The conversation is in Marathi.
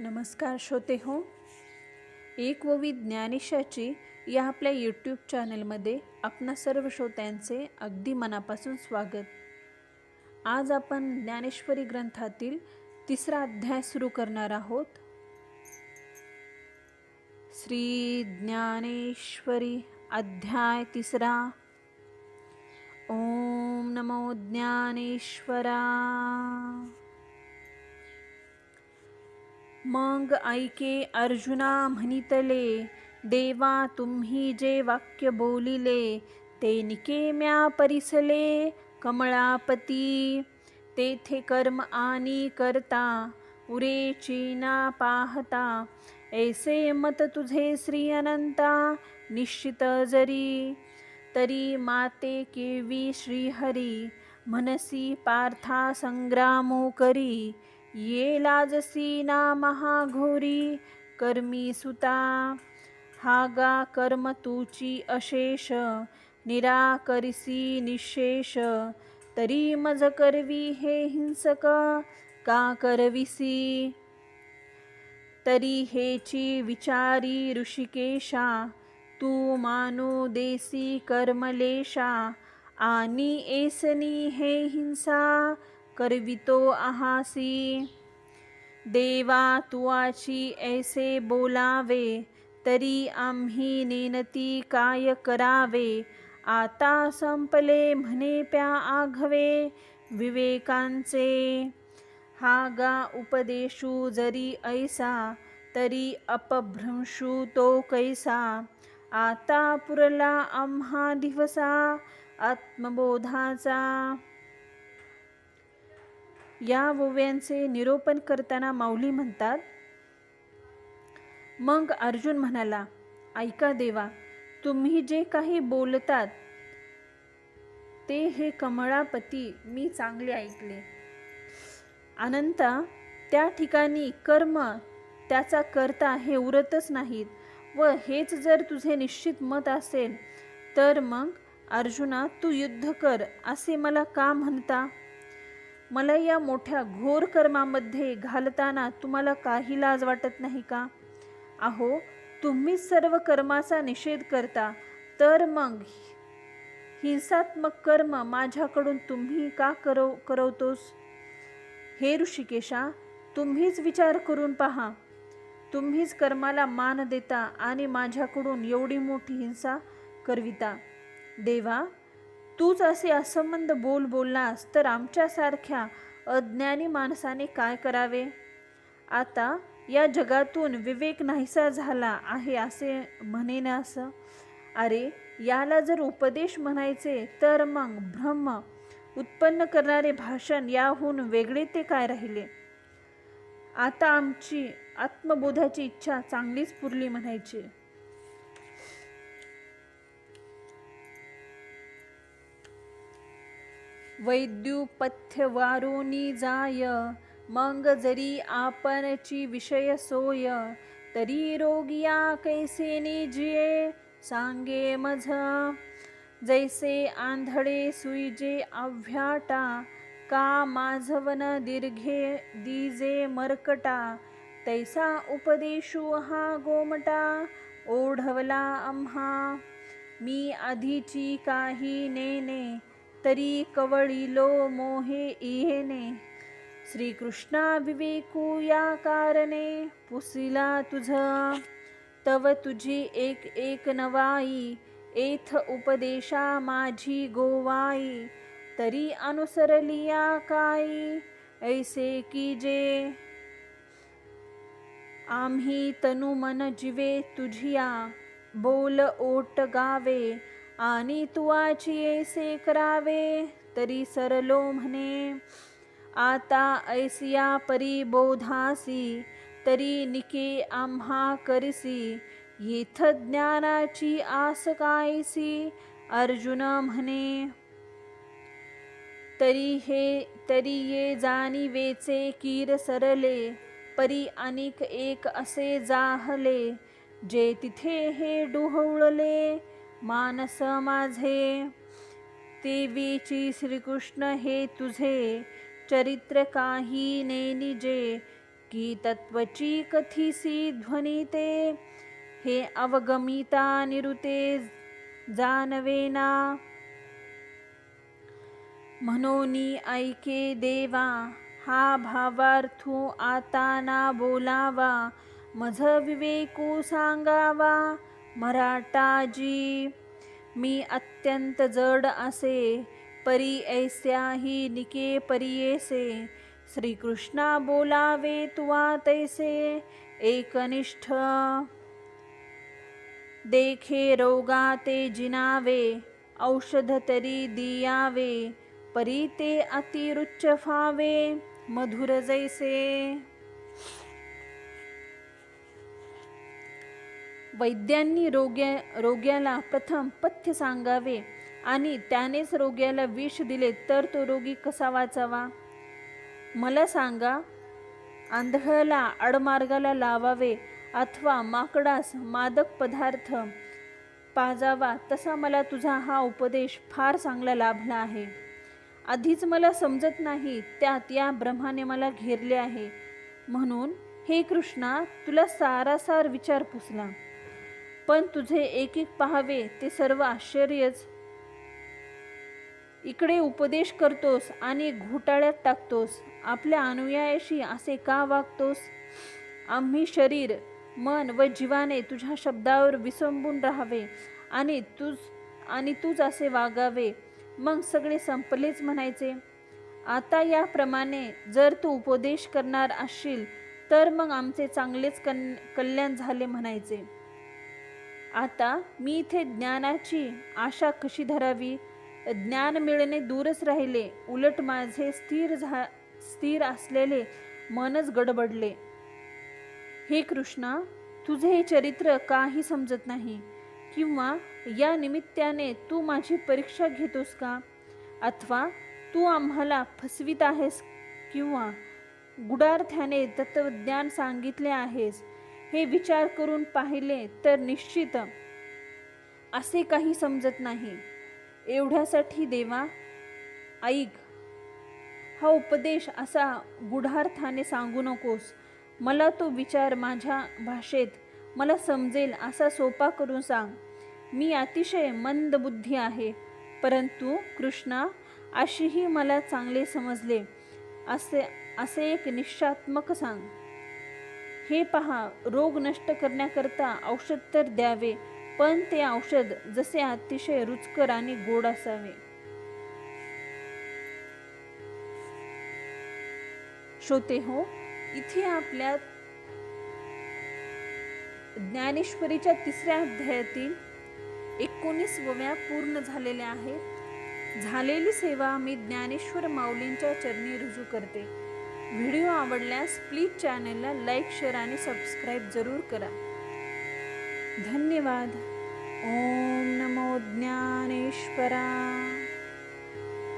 नमस्कार श्रोते हो एक ववी ज्ञानिशाची या आपल्या यूट्यूब चॅनलमध्ये आपणा सर्व श्रोत्यांचे अगदी मनापासून स्वागत. आज आपण ज्ञानेश्वरी ग्रंथातील तिसरा अध्याय सुरू करणार आहोत. श्री ज्ञानेश्वरी अध्याय तिसरा. ओम नमो ज्ञानेश्वरा. मग ऐके अर्जुना म्हणितले देवा तुम्ही जे वाक्य बोलिले ते निकेम्या परिसले कमळापती. तेथे कर्म आणि करता उरे चीना पाहता. ऐसे मत तुझे श्री अनंता निश्चित जरी. तरी माते केवी श्रीहरी मनसी पार्था संग्रामो करी. ये लाजसीना महाघोरी कर्मी सुता। हागा कर्म तुची अशेष निराकरिसी निशेष। तरी मज करवी हे हिंसक का करविसी? तरी हेची विचारी ऋषिकेशा तू मानू देसी कर्मलेशा। आणि एसनी हे हिंसा करवितो आहासी। देवा तुआची ऐसे बोलावे तरी आम्ही नेनती काय करावे? आता संपले म्हणे प्या आघवे विवेकांचे। हा गा उपदेशू जरी ऐसा तरी अपभ्रंशू तो कैसा? आता पुरला आम्हा दिवसा आत्मबोधाचा। या ओव्यांचे निरोपण करताना माऊली म्हणतात मग अर्जुन म्हणाला ऐका देवा तुम्ही जे काही बोलतात ते हे कमळापती मी चांगले ऐकले. अनंता त्या ठिकाणी कर्म त्याचा करता हे उरतच नाहीत व हेच जर तुझे निश्चित मत असेल तर मग अर्जुना तू युद्ध कर असे मला का म्हणता? मला या मोठ्या घोर कर्मामध्ये घालताना तुम्हाला काही लाज वाटत नाही का? अहो तुम्हीच सर्व कर्माचा निषेध करता तर मग हिंसात्मक कर्म माझ्याकडून तुम्ही का करव करवतोस? हे ऋषिकेशा तुम्हीच विचार करून पहा. तुम्हीच कर्माला मान देता आणि माझ्याकडून एवढी मोठी हिंसा करविता. देवा तूच असे असंबंध बोल बोललास तर आमच्यासारख्या अज्ञानी माणसाने काय करावे? आता या जगातून विवेक नाहीसा झाला आहे असे म्हणेन असं अरे याला जर उपदेश म्हणायचे तर मग ब्रह्म उत्पन्न करणारे भाषण याहून वेगळे ते काय राहिले? आता आमची आत्मबोधाची इच्छा चांगलीच पुरली म्हणायची. वैद्युपथ्य वारोनी जाय मग जरी आपणची विषय सोय तरी रोगिया कैसे निजिये सांगे मझ. जैसे आंधळे सुईजे आव्याटा का माझवन दीर्घे दीजे मरकटा तैसा उपदेशू हा गोमटा ओढवला आम्हा. मी आधीची काही नेने तरी कवळीलो मोहे इहेने. श्रीकृष्णा विवेकू या कारणे पुसिला तुझ. तव तुझी एक एक नवाई एथ उपदेशा माझी गोवाई. तरी अनुसरलिया काई ऐसे की जे. आम्ही तनु मन जिवे तुझिया बोल ओट गावे. आणि तुवाची ऐसे करावे तरी सरलो म्हणे आता ऐसिया परिबोधासी तरी निके आम्हा करसी येथ ज्ञानाची आस कायसी अर्जुन म्हणे. तरी हे तरी ये जाणीवेचे कीर सरले परी अनेक एक असे जाहले जे तिथे हे डुहवळले मानस माझे देवीची श्रीकृष्ण हे तुझे, चरित्र काही नेनिजे की तत्वची कथिसी ध्वनी ते? हे अवगमिता निरुते जानवेना म्हणोनी ऐके देवा, हा भावार्थू आता ना बोलावा, मझ विवेकू सांगावा। मराठाजी मी अत्यंत जड असे परी ऐस्याही निके परियेसे. श्रीकृष्णा बोलावे तुवा तैसे एकनिष्ठ. देखे रोगा ते जिनावे औषध तरी दियावे परी ते अतिरुच्च फावे मधुर जैसे. वैद्यांनी रोग्या रोग्याला प्रथम पथ्य सांगावे आणि त्यानेच रोग्याला विष दिले तर तो रोगी कसा वाचावा? मला सांगा आंधळाला आडमार्गाला लावावे अथवा माकडास मादक पदार्थ पाजावा तसा मला तुझा हा उपदेश फार चांगला लाभला आहे. आधीच मला समजत नाही त्यात या ब्रह्माने मला घेरले आहे. म्हणून हे कृष्णा तुला सारासार विचार पुसला. पण तुझे एक एक पहावे ते सर्व आश्चर्यच. इकडे उपदेश करतोस आणि घोटाळ्यात टाकतोस. आपल्या अनुयायाशी असे का वागतोस? आम्ही शरीर मन व जीवाने तुझ्या शब्दावर विसंबून राहावे आणि तुझ आणि तूच असे वागावे. मग सगळे संपलेच म्हणायचे. आता याप्रमाणे जर तू उपदेश करणार असशील तर मग आमचे चांगलेच कन कल्याण झाले म्हणायचे. आता मी इथे ज्ञानाची आशा कशी धरावी? ज्ञान मिळणे दूरच राहिले. उलट माझे स्थिर झा स्थिर असलेले मनच गडबडले. हे कृष्णा तुझे हे चरित्र काही समजत नाही. किंवा या निमित्ताने तू माझी परीक्षा घेतोस का? अथवा तू आम्हाला फसवीत आहेस किंवा गुडार्थ्याने तत्वज्ञान सांगितले आहेस? हे विचार करून पाहिले तर निश्चित. असे काही समजत नाही. एवढ्यासाठी देवा ऐक. हा उपदेश असा गुढार्थाने सांगू नकोस. मला तो विचार माझ्या भाषेत मला समजेल असा सोपा करून सांग. मी अतिशय मंद बुद्धी आहे परंतु कृष्णा अशीही मला चांगले समजले. असे असे एक निश्चात्मक सांग. हे पहा रोग नष्ट करण्याकरता औषध तर द्यावे पण ते औषध जसे अतिशय रुचकर आणि गोड असावे. श्रोते हो इथे आपल्या ज्ञानेश्वरीच्या तिसऱ्या अध्यायातील एकोणीसव्या पूर्ण झालेल्या आहेत. झालेली सेवा मी ज्ञानेश्वर माऊलींच्या चरणी रुजू करते. व्हिडिओ आवडल्यास प्लीज चॅनलला लाईक शेअर आणि सबस्क्राईब जरूर करा. धन्यवाद. ओम नमो ज्ञानेश्वरा.